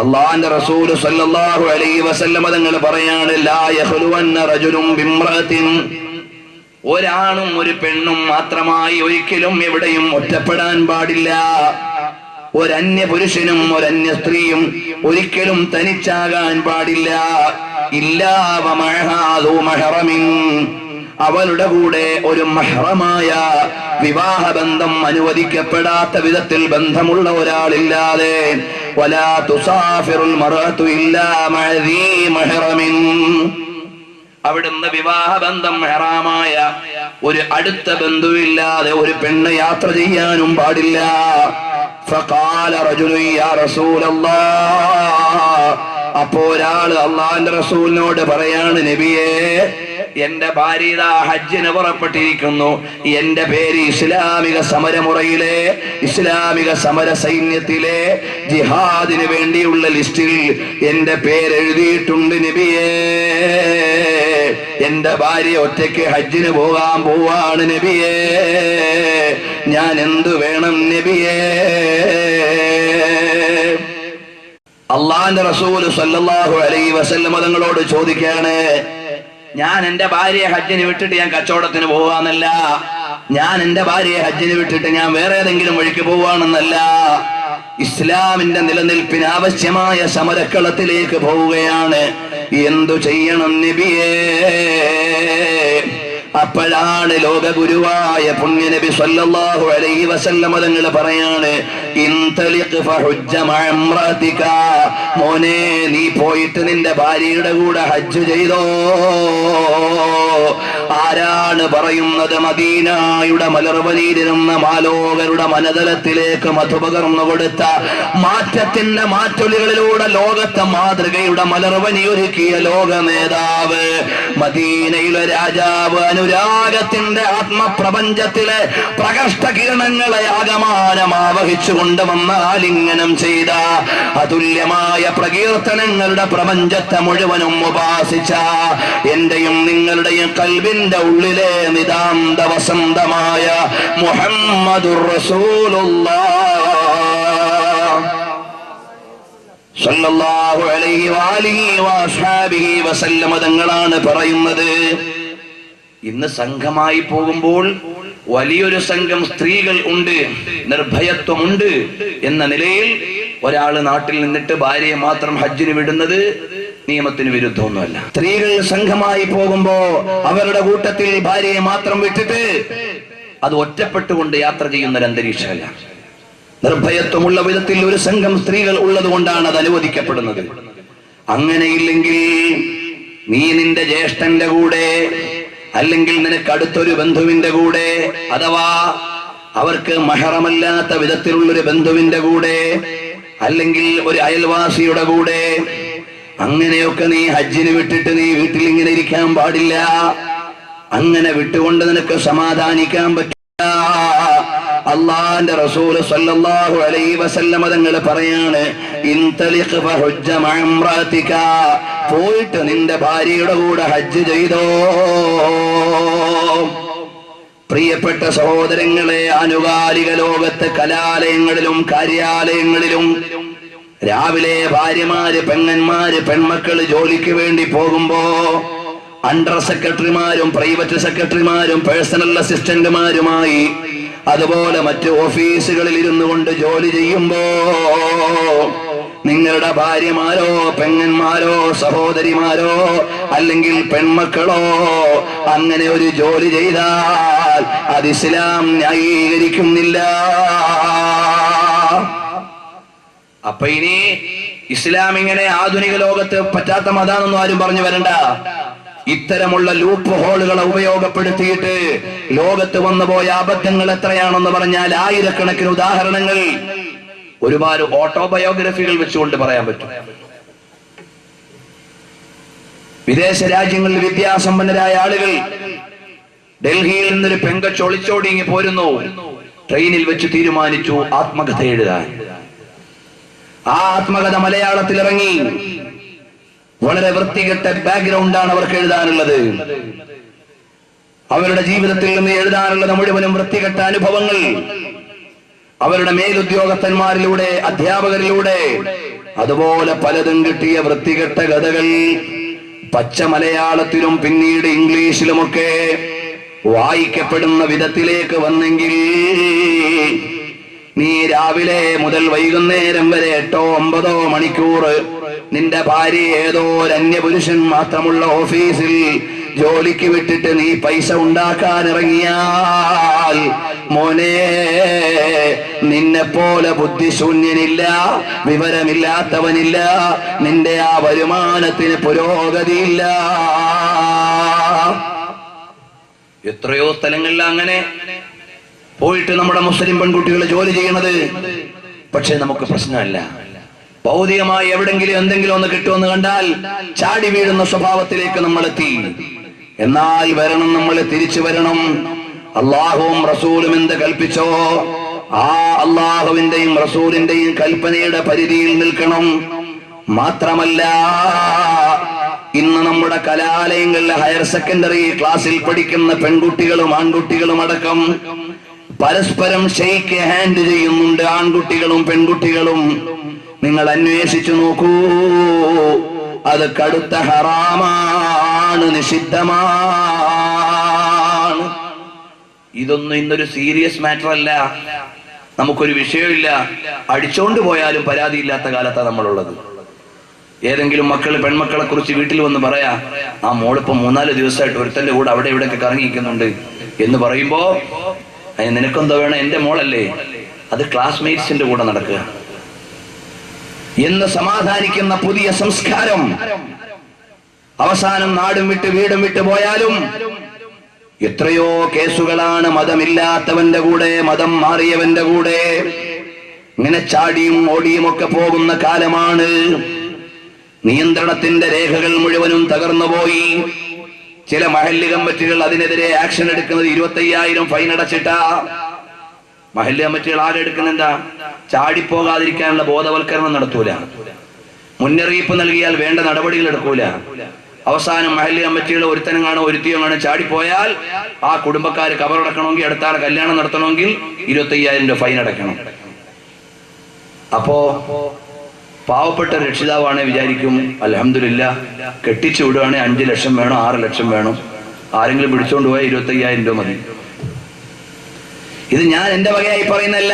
അള്ളാന്റെ റസൂൽ സല്ലല്ലാഹു അലൈഹി വസല്ലമ തങ്ങൾ പറയാണ് ലാ യഖ്ലുവന്ന റജുലും ഒരാണും ഒരു പെണ്ണും മാത്രമായി ഒരിക്കലും എവിടെയും ഒറ്റപ്പെടാൻ പാടില്ല. ഒരന്യ പുരുഷനും ഒരന്യ സ്ത്രീയും ഒരിക്കലും തനിച്ചാകാൻ പാടില്ല. ഇല്ലാവ മഴഹാദു മഹറമിൻ. അവളുടെ കൂടെ ഒരു മഹ്റമായ വിവാഹബന്ധം അനുവദിക്കപ്പെടാത്ത വിധത്തിൽ ബന്ധമുള്ള ഒരാളില്ലാതെ വലാ തുസാഫിറുൽ ബന്ധം ഇല്ലാ വിവാഹബന്ധം ഒരു അടുത്ത ബന്ധുവില്ലാതെ ഒരു പെണ്ണ് യാത്ര ചെയ്യാനും പാടില്ല. അപ്പോ ഒരാൾ അള്ളാന്റെ റസൂലിനോട് പറയാണ് നബിയേ എന്റെ ഭാര്യ ഇതാ ഹജ്ജിന് പുറപ്പെട്ടിരിക്കുന്നു. എന്റെ പേര് ഇസ്ലാമിക സമരമുറയിലെ ഇസ്ലാമിക സമര സൈന്യത്തിലെ ജിഹാദിന് വേണ്ടിയുള്ള ലിസ്റ്റിൽ എന്റെ പേര് എഴുതിയിട്ടുണ്ട് നബിയേ. എന്റെ ഭാര്യ ഒറ്റയ്ക്ക് ഹജ്ജിന് പോകാൻ പോവാണ് നബിയേ. ഞാൻ എന്തു വേണം നബിയേ? അള്ളാന്റെ റസൂൽ സല്ലാഹു അലൈ വസല്ലമ തങ്ങളോട് ഞാൻ എന്റെ ഭാര്യയെ ഹജ്ജിന് വിട്ടിട്ട് ഞാൻ കച്ചവടത്തിന് പോവാന്നല്ല. ഞാൻ എന്റെ ഭാര്യയെ ഹജ്ജിന് വിട്ടിട്ട് ഞാൻ വേറെ ഏതെങ്കിലും വഴിക്ക് പോവാണെന്നല്ല. ഇസ്ലാമിന്റെ നിലനിൽപ്പിന് ആവശ്യമായ സമരക്കളത്തിലേക്ക് പോവുകയാണ്. എന്തു ചെയ്യണം നബിയേ? അപ്പോഴാണ് ലോക ഗുരുവായ പുണ്യ നബി സല്ലല്ലാഹു അലൈഹി വസല്ലമ തങ്ങൾ പറയാണ് ഇൻതലിഖ് ഫഹുജ്ജ മഅ ഇംറാതിക മോനെ നീ പോയിട്ട് നിന്റെ ഭാര്യയുടെ കൂടെ ഹജ്ജ് ചെയ്തോ? ആരാണ് പറയുന്നത് മദീനായുടെ മലർവനീരുന്ന മാലോകരുടെ മനതലത്തിലേക്ക് മധുപകർന്നു കൊടുത്ത മാറ്റത്തിന്റെ മാറ്റൊലികളിലൂടെ ലോകത്തെ മാതൃകയുടെ മലർവനി ഒരുക്കിയ ലോക നേതാവ് മദീനയിലെ രാജാവ് അനുരാഗത്തിന്റെ ആത്മപ്രപഞ്ചത്തിലെ പ്രകഷ്ട കിരണങ്ങളെ ആകമാനം ആവഹിച്ചു ആലിംഗനം ചെയ്ത അതുല്യമായ പ്രകീർത്തനങ്ങളുടെ പ്രപഞ്ചത്തെ മുഴുവനും ഉപാസിച്ച എന്റെയും നിങ്ങളുടെയും കൽവിന്റെ ഉള്ളിലെ നിതാന്ത വസന്തമായ വസല്ലമ തങ്ങളാണ് പറയുന്നത്. ഇന്ന് സംഘമായി പോകുമ്പോൾ വലിയൊരു സംഘം സ്ത്രീകൾ ഉണ്ട് നിർഭയത്വമുണ്ട് എന്ന നിലയിൽ ഒരാൾ നാട്ടിൽ നിന്നിട്ട് ഭാര്യയെ മാത്രം ഹജ്ജിന് വിടുന്നത് നിയമത്തിന് വിരുദ്ധമൊന്നുമല്ല. സ്ത്രീകൾ സംഘമായി പോകുമ്പോ അവരുടെ കൂട്ടത്തിൽ ഭാര്യയെ മാത്രം വിട്ടിട്ട് അത് ഒറ്റപ്പെട്ടുകൊണ്ട് യാത്ര ചെയ്യുന്ന ഒരു അന്തരീക്ഷമല്ല. നിർഭയത്വമുള്ള വിധത്തിൽ ഒരു സംഘം സ്ത്രീകൾ ഉള്ളത് കൊണ്ടാണ് അത് അനുവദിക്കപ്പെടുന്നത്. അങ്ങനെയില്ലെങ്കിൽ നീ നിന്റെ ജ്യേഷ്ഠന്റെ കൂടെ അല്ലെങ്കിൽ നിനക്ക് അടുത്തൊരു ബന്ധുവിന്റെ കൂടെ അഥവാ അവർക്ക് മഹറമല്ലാത്ത വിധത്തിലുള്ളൊരു ബന്ധുവിന്റെ കൂടെ അല്ലെങ്കിൽ ഒരു അയൽവാസിയുടെ കൂടെ. അങ്ങനെയൊക്കെ നീ ഹജ്ജിന് വിട്ടിട്ട് നീ വീട്ടിൽ ഇങ്ങനെ ഇരിക്കാൻ പാടില്ല. അങ്ങനെ വിട്ടുകൊണ്ട് നിനക്ക് സമാധാനിക്കാൻ പറ്റില്ല. അള്ളാന്റെ റസൂൽ സല്ലല്ലാഹു അലൈഹി വസല്ലമ തങ്ങൾ പറയാണ് പോയിട്ട് നിന്റെ ഭാര്യയുടെ കൂടെ ഹജ്ജ് ചെയ്തോ? പ്രിയപ്പെട്ട സഹോദരങ്ങളെ ആനുകാലിക ലോകത്ത് കലാലയങ്ങളിലും കാര്യാലയങ്ങളിലും രാവിലെ ഭാര്യമാര് പെങ്ങന്മാര് പെൺമക്കൾ ജോലിക്ക് വേണ്ടി പോകുമ്പോ അണ്ടർ സെക്രട്ടറിമാരും പ്രൈവറ്റ് സെക്രട്ടറിമാരും പേഴ്സണൽ അസിസ്റ്റന്റുമാരുമായി അതുപോലെ മറ്റ് ഓഫീസുകളിൽ ഇരുന്നു കൊണ്ട് ജോലി ചെയ്യുമ്പോ നിങ്ങളുടെ ഭാര്യമാരോ പെങ്ങന്മാരോ സഹോദരിമാരോ അല്ലെങ്കിൽ പെൺമക്കളോ അങ്ങനെ ഒരു ജോലി ചെയ്താൽ അത് ഇസ്ലാം ന്യായീകരിക്കുന്നില്ല. അപ്പൊ ഇനി ഇസ്ലാം ഇങ്ങനെ ആധുനിക ലോകത്ത് പറ്റാത്ത മതാണെന്നും ആരും പറഞ്ഞു വരണ്ട. ഇത്തരമുള്ള ലൂപ്പ് ഹോളുകളെ ഉപയോഗപ്പെടുത്തിയിട്ട് ലോകത്ത് വന്നുപോയ അബദ്ധങ്ങൾ എത്രയാണെന്ന് പറഞ്ഞാൽ ആയിരക്കണക്കിന് ഉദാഹരണങ്ങൾ ഒരുപാട് ഓട്ടോബയോഗ്രഫികൾ വെച്ചുകൊണ്ട് പറയാൻ പറ്റും. വിദേശ രാജ്യങ്ങളിൽ വിദ്യാസമ്പന്നരായ ആളുകൾ ഡൽഹിയിൽ നിന്നൊരു പെങ്കച്ച് ഒളിച്ചോടി ഇങ്ങ് പോരുന്നു. ട്രെയിനിൽ വെച്ച് തീരുമാനിച്ചു ആത്മകഥ എഴുതാൻ. ആ ആത്മകഥ മലയാളത്തിൽ ഇറങ്ങി. വളരെ വൃത്തികെട്ട ബാക്ക്ഗ്രൗണ്ടാണ് അവർക്ക് എഴുതാനുള്ളത്. അവരുടെ ജീവിതത്തിൽ നിന്ന് എഴുതാനുള്ളത് മുഴുവനും വൃത്തികെട്ട അനുഭവങ്ങൾ. അവരുടെ മേലുദ്യോഗസ്ഥന്മാരിലൂടെ അധ്യാപകരിലൂടെ അതുപോലെ പലതും കിട്ടിയ വൃത്തികെട്ട കഥകൾ. പച്ച മലയാളത്തിലും പിന്നീട് ഇംഗ്ലീഷിലുമൊക്കെ വായിക്കപ്പെടുന്ന വിധത്തിലേക്ക് വന്നെങ്കിൽ നീ രാവിലെ മുതൽ വൈകുന്നേരം വരെ എട്ടോ ഒമ്പതോ മണിക്കൂർ നിന്റെ ഭാര്യ ഏതോ അന്യപുരുഷൻ മാത്രമുള്ള ഓഫീസിൽ ജോലിക്ക് വിട്ടിട്ട് നീ പൈസ ഉണ്ടാക്കാൻ ഇറങ്ങിയാൽ മോനെ നിന്നെ പോലെ ബുദ്ധിശൂന്യനില്ല വിവരമില്ലാത്തവനില്ല നിന്റെ ആ വരുമാനത്തിന് പുരോഗതിയില്ല. എത്രയോ സ്ഥലങ്ങളിൽ അങ്ങനെ പോയിട്ട് നമ്മുടെ മുസ്ലിം പെൺകുട്ടികൾ ജോലി ചെയ്യണത് പക്ഷെ നമുക്ക് പ്രശ്നമല്ല. ഭൗതികമായി എവിടെങ്കിലും എന്തെങ്കിലും ഒന്ന് കിട്ടുമെന്ന് കണ്ടാൽ ചാടി വീഴുന്ന സ്വഭാവത്തിലേക്ക് നമ്മൾ എത്തി. എന്നാൽ വരണം നമ്മൾ തിരിച്ചു വരണം. അള്ളാഹുവും റസൂലും എന്ത് കൽപ്പിച്ചോ ആ അള്ളാഹുവിന്റെയും റസൂലിന്റെയും കൽപ്പനയുടെ പരിധിയിൽ നിൽക്കണം. മാത്രമല്ല ഇന്ന് നമ്മുടെ കലാലയങ്ങളിലെ ഹയർ സെക്കൻഡറി ക്ലാസ്സിൽ പഠിക്കുന്ന പെൺകുട്ടികളും ആൺകുട്ടികളും അടക്കം പരസ്പരം ഷെയ്ക്ക് ഹാൻഡ് ചെയ്യുന്നുണ്ട്. ആൺകുട്ടികളും പെൺകുട്ടികളും. നിങ്ങൾ അന്വേഷിച്ചു നോക്കൂ. അത് കടുത്ത ഹറാമാണ് നിഷിദ്ധമാണ്. ഇതൊന്നും ഇന്നൊരു സീരിയസ് മാറ്റർ അല്ല നമുക്കൊരു വിഷയമില്ല. അടിച്ചോണ്ട് പോയാലും പരാതിയില്ലാത്ത കാലത്താണ് നമ്മളുള്ളത്. ഏതെങ്കിലും മക്കൾ പെൺമക്കളെ കുറിച്ച് വീട്ടിൽ വന്ന് പറയാ ആ മോളിപ്പോ മൂന്നാൽ ദിവസമായിട്ട് ഒരുത്തന്റെ കൂടെ അവിടെ ഇവിടെയൊക്കെ കറങ്ങിയിരിക്കുന്നുണ്ട്. എന്ന് പറയുമ്പോ നിനക്കെന്തോ വേണം? എന്റെ മോളല്ലേ. അത് ക്ലാസ്മേറ്റ്സിന്റെ കൂടെ നടക്കുക. എന്ന് സമാധാനിക്കുന്ന പുതിയ സംസ്കാരം. അവസാനം നാടും വിട്ട് വീടും വിട്ട് പോയാലും എത്രയോ കേസുകളാണ് മതമില്ലാത്തവന്റെ കൂടെ മതം മാറിയവന്റെ കൂടെ. ഇങ്ങനെ ചാടിയും ഓടിയും ഒക്കെ പോകുന്ന കാലമാണ്. നിയന്ത്രണത്തിന്റെ രേഖകൾ മുഴുവനും തകർന്നുപോയി. ചില മഹല്ല് കമ്മിറ്റികൾ അതിനെതിരെ ആക്ഷൻ എടുക്കുന്നത് ഇരുപത്തയ്യായിരം ഫൈൻ അടച്ചിട്ട. മഹല്ല് കമ്മിറ്റികൾ ആരെടുക്കുന്നെന്താ ചാടിപ്പോകാതിരിക്കാനുള്ള ബോധവൽക്കരണം നടത്തൂല. മുന്നറിയിപ്പ് നൽകിയാൽ വേണ്ട നടപടികൾ എടുക്കൂല. അവസാനം മഹല്ല് കമ്മിറ്റികൾ ഒരുത്തനും കാണോ ഒരുത്തിയോ കാണോ ചാടിപ്പോയാൽ ആ കുടുംബക്കാർ കവറടക്കണമെങ്കിൽ അടുത്താളെ കല്യാണം നടത്തണമെങ്കിൽ ഇരുപത്തയ്യായിരം രൂപ ഫൈൻ അടക്കണം അപ്പോ പാവപ്പെട്ട രക്ഷിതാവാണ് വിചാരിക്കും അലഹമില്ല കെട്ടിച്ചു വിടുവാണെങ്കിൽ അഞ്ചു ലക്ഷം വേണം ആറ് ലക്ഷം വേണം? ആരെങ്കിലും പിടിച്ചോണ്ട് പോയാൽ ഇരുപത്തി അയ്യായിരം രൂപ മതി. ഇത് ഞാൻ എന്റെ വകയായി പറയുന്നല്ല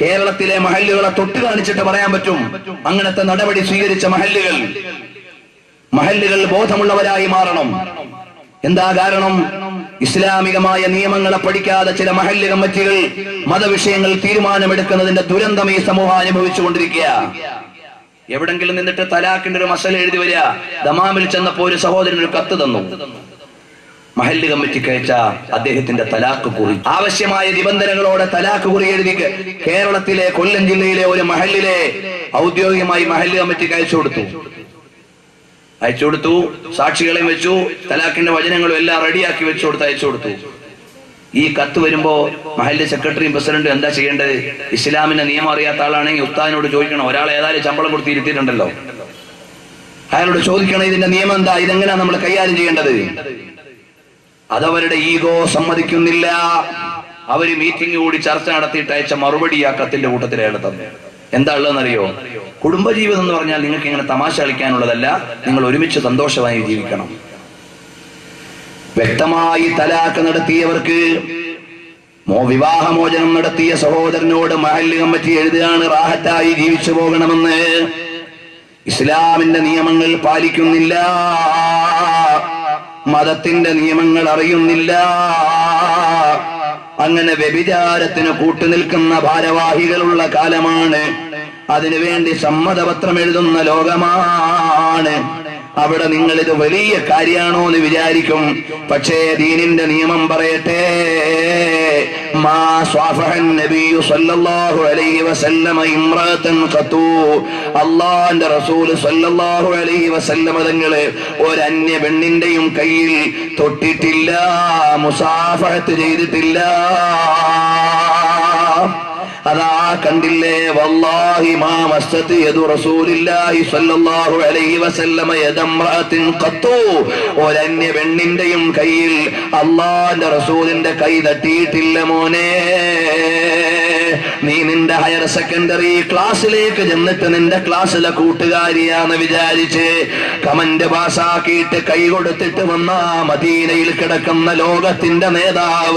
കേരളത്തിലെ മഹല്ലുകളെ തൊട്ട് കാണിച്ചിട്ട് പറയാൻ പറ്റും. അങ്ങനത്തെ നടപടി സ്വീകരിച്ച മഹല്ലുകൾ. മഹല്ലുകൾ ബോധമുള്ളവരായി മാറണം. എന്താ കാരണം? ഇസ്ലാമികമായ നിയമങ്ങളെ പഠിക്കാതെ ചില മഹല്ല് കമ്മിറ്റികൾ മതവിഷയങ്ങൾ തീരുമാനമെടുക്കുന്നതിന്റെ ദുരന്തം ഈ സമൂഹം അനുഭവിച്ചു കൊണ്ടിരിക്കുക എവിടെങ്കിലും നിന്നിട്ട് തലാഖിന്റെ ഒരു മസല എഴുതി വരിക. ദമാമിൽ ചെന്നപ്പോ ഒരു സഹോദരൻ ഒരു കത്ത് തന്നു. മഹല്ല് കമ്മിറ്റി അയച്ച അദ്ദേഹത്തിന്റെ തലാക്ക് കുറി. ആവശ്യമായ നിബന്ധനകളോടെ തലാക്ക് കുറി എഴുതി കേരളത്തിലെ കൊല്ലം ജില്ലയിലെ ഒരു മഹല്ലിലെ ഔദ്യോഗികമായി മഹല്ല് കമ്മിറ്റിക്ക് അയച്ചു കൊടുത്തു. അയച്ചു കൊടുത്തു സാക്ഷികളെയും വെച്ചു തലാഖിന്റെ വചനങ്ങളും എല്ലാം റെഡിയാക്കി വെച്ചു കൊടുത്ത് അയച്ചു കൊടുത്തു. ഈ കത്ത് വരുമ്പോ മഹല്ല് സെക്രട്ടറിയും പ്രസിഡന്റും എന്താ ചെയ്യേണ്ടത്? ഇസ്ലാമിന്റെ നിയമം അറിയാത്ത ആളാണെങ്കിൽ ഉസ്താദിനോട് ചോദിക്കണം. ഒരാൾ ഏതായാലും ശമ്പളം കൊടുത്ത് ഇരുത്തിയിട്ടുണ്ടല്ലോ. അയാളോട് ചോദിക്കണം ഇതിന്റെ നിയമം എന്താ? ഇതെങ്ങനെയാ നമ്മൾ കൈകാര്യം ചെയ്യേണ്ടത്? അതവരുടെ ഈഗോ സമ്മതിക്കുന്നില്ല. അവർ മീറ്റിംഗ് കൂടി ചർച്ച നടത്തിയിട്ട് അയച്ച മറുപടി ആ കത്തിന്റെ കൂട്ടത്തിൽ അയാൾ തന്നെ എന്താ ഉള്ളതെന്നറിയോ? കുടുംബജീവിതം എന്ന് പറഞ്ഞാൽ നിങ്ങൾക്ക് ഇങ്ങനെ തമാശ കളിക്കാനുള്ളതല്ല. നിങ്ങൾ ഒരുമിച്ച് സന്തോഷമായി ജീവിക്കണം. വ്യക്തമായി തലാക്ക് നടത്തിയവർക്ക് വിവാഹമോചനം നടത്തിയ സഹോദരനോട് മഹല്ല് കമ്മിറ്റി എഴുതുകയാണ് റാഹത്തായി ജീവിച്ചു പോകണമെന്ന്. ഇസ്ലാമിന്റെ നിയമങ്ങൾ പാലിക്കുന്നില്ല. മതത്തിന്റെ നിയമങ്ങൾ അറിയുന്നില്ല. അങ്ങനെ വ്യഭിചാരത്തിന് കൂട്ടുനിൽക്കുന്ന ഭാരവാഹികളുള്ള കാലമാണ്. അതിനുവേണ്ടി സമ്മതപത്രം എഴുതുന്ന ലോകമാണ്. അവിടെ നിങ്ങൾ ഇത് വലിയ കാര്യമാണോ എന്ന് വിചാരിക്കും. പക്ഷേ ദീനിന്റെ നിയമം പറയട്ടെ. അല്ലാഹുവിന്റെ റസൂൽ സല്ലല്ലാഹു അലൈഹി വസല്ലമ ഒരു അന്യ പെണ്ണിന്റെയും കയ്യിൽ തൊട്ടിട്ടില്ല മുസാഫഹത്ത് ചെയ്തിട്ടില്ല. അതാ കണ്ടില്ലേ? വല്ലാഹി മാ മസ്തത് യദു റസൂലില്ലാഹി സ്വല്ലല്ലാഹു അലൈഹി വസല്ലമ യദംറഅത്തിൻ ഖത്തു. ഒരന്യ പെണ്ണിന്റെയും കയ്യിൽ അല്ലാഹുവിന്റെ റസൂലിന്റെ കൈ തട്ടിയിട്ടില്ല മോനെ. നീ നിന്റെ ഹയർ സെക്കൻഡറി ക്ലാസ്സിലേക്ക് ചെന്നിട്ട് നിന്റെ ക്ലാസ്സിലെ കൂട്ടുകാരിയാന്ന് വിചാരിച്ച് കമന്റ് പാസ്സാക്കിയിട്ട് കൈ കൊടുത്തിട്ട് വന്ന മദീനയിൽ കിടക്കുന്ന ലോകത്തിന്റെ നേതാവ്.